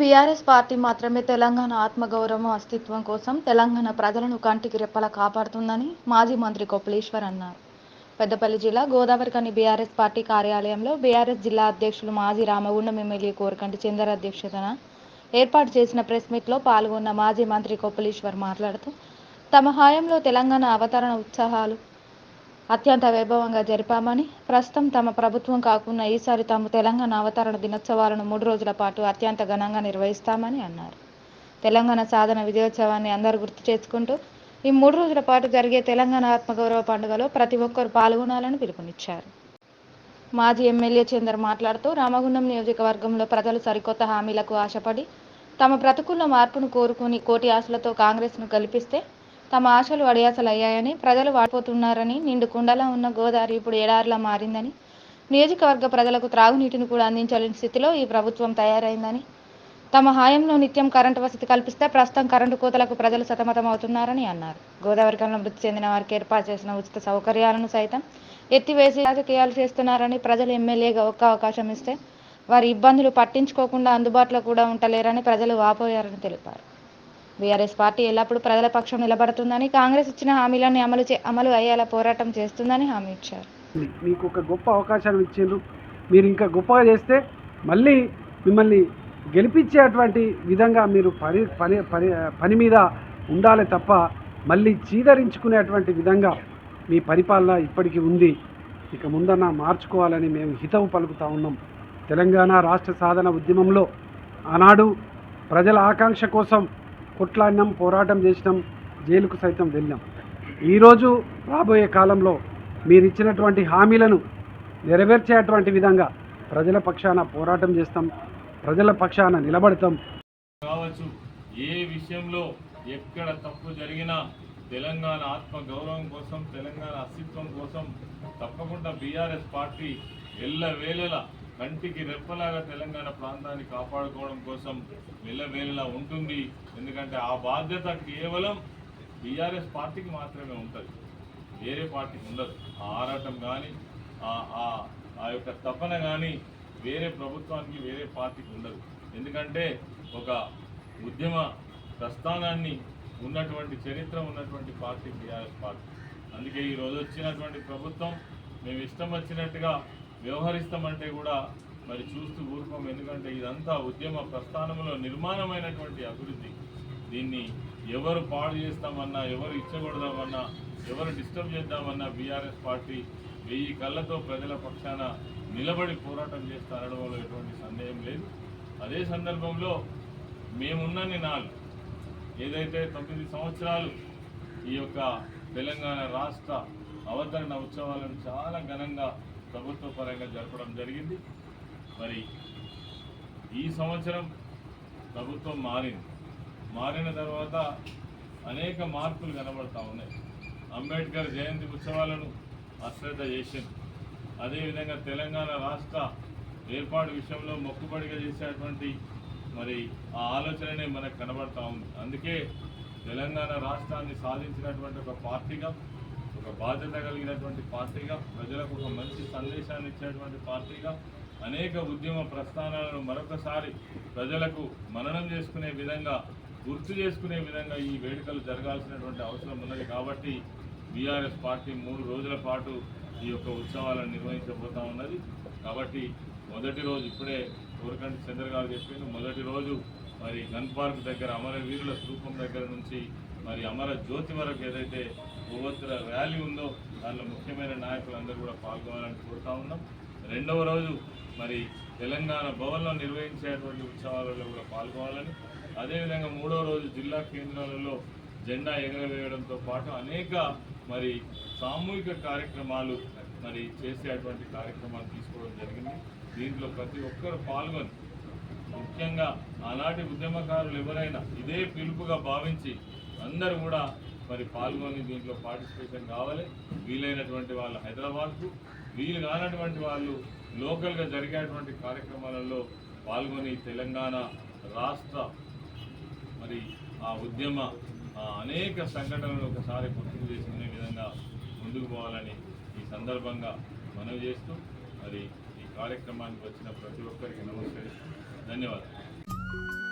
BRS party మాత్రమే తెలంగాణ ఆత్మగౌరవం అస్తిత్వం కోసం తెలంగాణ ప్రజలను కంటికి రెప్పలా కాపాడుతుందని మాజీ మంత్రి కొప్పులీశ్వర్ అన్నారు. పెద్దపల్లి జిల్లా గోదావరికని బీఆర్ఎస్ పార్టీ కార్యాలయంలో బీఆర్ఎస్ జిల్లా అధ్యక్షులు మాజీ రామగుండం ఎమ్మెల్యే కోరకంటి చందర్ అధ్యక్షతన ఏర్పాటు చేసిన ప్రెస్ మీట్లో పాల్గొన్న మాజీ మంత్రి కొప్పులీశ్వర్ మాట్లాడుతూ తమ హాయంలో తెలంగాణ అవతరణ ఉత్సాహాలు అత్యంత వైభవంగా జరిపామని ప్రస్తుతం తమ ప్రభుత్వం కాకుండా ఈసారి తాము తెలంగాణ అవతరణ దినోత్సవాలను మూడు రోజుల పాటు అత్యంత ఘనంగా నిర్వహిస్తామని అన్నారు. తెలంగాణ సాధన విజయోత్సవాన్ని అందరూ గుర్తు చేసుకుంటూ ఈ మూడు రోజుల పాటు జరిగే తెలంగాణ ఆత్మగౌరవ పండుగలో ప్రతి ఒక్కరూ పాల్గొనాలని పిలుపునిచ్చారు. మాజీ ఎమ్మెల్యే చందర్ మాట్లాడుతూ రామగుండం నియోజకవర్గంలో ప్రజలు సరికొత్త హామీలకు ఆశపడి తమ బ్రతుకుల్లో మార్పును కోరుకుని కోటి ఆశలతో కాంగ్రెస్ను గెలిపిస్తే తమ ఆశలు అడియాసలు అయ్యాయని ప్రజలు వాడిపోతున్నారని నిండు కుండలా ఉన్న గోదావరి ఇప్పుడు ఎడారిలా మారిందని నియోజకవర్గ ప్రజలకు త్రాగునీటిని కూడా అందించలేని స్థితిలో ఈ ప్రభుత్వం తయారైందని తమ హాయంలో నిత్యం కరెంటు వసతి కల్పిస్తే ప్రస్తుతం కరెంటు కోతలకు ప్రజలు సతమతం అవుతున్నారని అన్నారు. గోదావరి కన్నా మృతి చెందిన వారికి ఏర్పాటు చేసిన ఉచిత సౌకర్యాలను సైతం ఎత్తివేసి రాజకీయాలు చేస్తున్నారని ప్రజలు ఎమ్మెల్యేగా ఒక్క అవకాశం ఇస్తే వారి ఇబ్బందులు పట్టించుకోకుండా అందుబాటులో కూడా ఉంటలేరని ప్రజలు వాపోయారని తెలిపారు. బీఆర్ఎస్ పార్టీ ఎల్లప్పుడూ ప్రజల పక్షం నిలబడుతుందని కాంగ్రెస్ ఇచ్చిన హామీలను అమలు చే అమలు అయ్యేలా పోరాటం చేస్తుందని హామీ ఇచ్చారు. మీకు ఒక గొప్ప అవకాశం ఇచ్చిండ్రు. మీరు ఇంకా గొప్పగా చేస్తే మళ్ళీ మిమ్మల్ని గెలిపించేటువంటి విధంగా మీరు పని పని పని పని మీద ఉండాలి తప్ప మళ్ళీ చీదరించుకునేటువంటి విధంగా మీ పరిపాలన ఇప్పటికీ ఉంది. ఇక ముందన్న మార్చుకోవాలని మేము హితవు పలుకుతా ఉన్నాం. తెలంగాణ రాష్ట్ర సాధన ఉద్యమంలో ఆనాడు ప్రజల ఆకాంక్ష కోసం కొట్లాడినాం పోరాటం చేసినాం జైలుకు సైతం వెళ్ళాం ఈరోజు రాబోయే కాలంలో మీరు ఇచ్చినటువంటి హామీలను నెరవేర్చేటువంటి విధంగా ప్రజల పక్షాన పోరాటం చేస్తాం ప్రజల పక్షాన నిలబడతాం. కావచ్చు ఏ విషయంలో ఎక్కడ తప్పు జరిగినా తెలంగాణ ఆత్మ గౌరవం కోసం తెలంగాణ అస్తిత్వం కోసం తప్పకుండా బీఆర్ఎస్ పార్టీ ఎల్లవేళలా కంటికి రెప్పలాగా తెలంగాణ ప్రాంతాన్ని కాపాడుకోవడం కోసం ఎల్లవేళలా ఉంటుంది. ఎందుకంటే ఆ బాధ్యత కేవలం బీఆర్ఎస్ పార్టీకి మాత్రమే ఉంటుంది. వేరే పార్టీకి ఉండదు. ఆ ఆరాటం కానీ ఆ యొక్క తపన కానీ వేరే ప్రభుత్వానికి వేరే పార్టీకి ఉండదు. ఎందుకంటే ఒక ఉద్యమ ప్రస్థానాన్ని ఉన్నటువంటి చరిత్ర ఉన్నటువంటి పార్టీ బీఆర్ఎస్ పార్టీ. అందుకే ఈరోజు వచ్చినటువంటి ప్రభుత్వం మేము ఇష్టం వచ్చినట్టుగా వ్యవహరిస్తామంటే కూడా మరి చూస్తూ ఊరుకోం ఎందుకంటే ఇదంతా ఉద్యమ ప్రస్థానంలో నిర్మాణమైనటువంటి అభివృద్ధి. దీన్ని ఎవరు పాడు చేస్తామన్నా ఎవరు ఇచ్చకూడదామన్నా ఎవరు డిస్టర్బ్ చేద్దామన్నా బీఆర్ఎస్ పార్టీ వెయ్యి కళ్ళతో ప్రజల పక్షాన నిలబడి పోరాటం చేస్తారనడంలో ఎటువంటి సందేహం లేదు. అదే సందర్భంలో మేమున్నన్ని నాలుగు ఏదైతే తొమ్మిది సంవత్సరాలు ఈ యొక్క తెలంగాణ రాష్ట్ర అవతరణ ఉత్సవాలను చాలా ఘనంగా ప్రభుత్వ పరంగా జరపడం జరిగింది. మరి ఈ సంవత్సరం ప్రభుత్వం మారింది. మారిన తర్వాత అనేక మార్పులు కనబడతా ఉన్నాయి. అంబేద్కర్ జయంతి ఉత్సవాలను అశ్రద్ధ చేసింది. అదేవిధంగా తెలంగాణ రాష్ట్ర ఏర్పాటు విషయంలో మొక్కుబడిగా చేసేటువంటి మరి ఆ ఆలోచననే మనకు కనబడతా ఉంది. అందుకే తెలంగాణ రాష్ట్రాన్ని సాధించినటువంటి ఒక పార్టీగా ఒక బాధ్యత కలిగినటువంటి పార్టీగా ప్రజలకు ఒక మంచి సందేశాన్ని ఇచ్చేటువంటి పార్టీగా అనేక ఉద్యమ ప్రస్థానాలను మరొకసారి ప్రజలకు మననం చేసుకునే విధంగా గుర్తు చేసుకునే విధంగా ఈ వేడుకలు జరగాల్సినటువంటి అవసరం ఉన్నది కాబట్టి బీఆర్ఎస్ పార్టీ మూడు రోజుల పాటు ఈ యొక్క ఉత్సవాలను నిర్వహించబోతా ఉన్నది. కాబట్టి మొదటి రోజు ఇప్పుడే కోరకంటి చంద్ర గారు చెప్పింది మొదటి రోజు మరి గన్ పార్క్ దగ్గర అమరవీరుల స్థూపం దగ్గర నుంచి మరి అమర జ్యోతి వరకు ఏదైతే కొవ్వొత్తుల ర్యాలీ ఉందో దానిలో ముఖ్యమైన నాయకులందరూ కూడా పాల్గొనాలని కోరుతా ఉన్నాం. రెండవ రోజు మరి తెలంగాణ భవన్లో నిర్వహించేటువంటి ఉత్సవాలలో కూడా పాల్గొనాలని అదేవిధంగా మూడవ రోజు జిల్లా కేంద్రాలలో జెండా ఎగరవేయడంతో పాటు అనేక మరి సామూహిక కార్యక్రమాలు మరి చేసేటువంటి కార్యక్రమాలు తీసుకోవడం జరిగింది. దీంట్లో ప్రతి ఒక్కరు పాల్గొని ముఖ్యంగా ఆనాటి ఉద్యమకారులు ఎవరైనా ఇదే పిలుపుగా భావించి అందరూ కూడా మరి పాల్గొని దీంట్లో పార్టిసిపేషన్ కావాలి. వీలైనటువంటి వాళ్ళు హైదరాబాద్కు వీలు కానటువంటి వాళ్ళు లోకల్గా జరిగేటువంటి కార్యక్రమాలలో పాల్గొని తెలంగాణ రాష్ట్ర మరి ఆ ఉద్యమ ఆ అనేక సంఘటనలు ఒకసారి గుర్తుకు చేసుకునే విధంగా ముందుకు పోవాలని ఈ సందర్భంగా మనవి చేస్తూ మరి ఈ కార్యక్రమానికి వచ్చిన ప్రతి ఒక్కరికి నమస్కరిస్తూ ధన్యవాదాలు.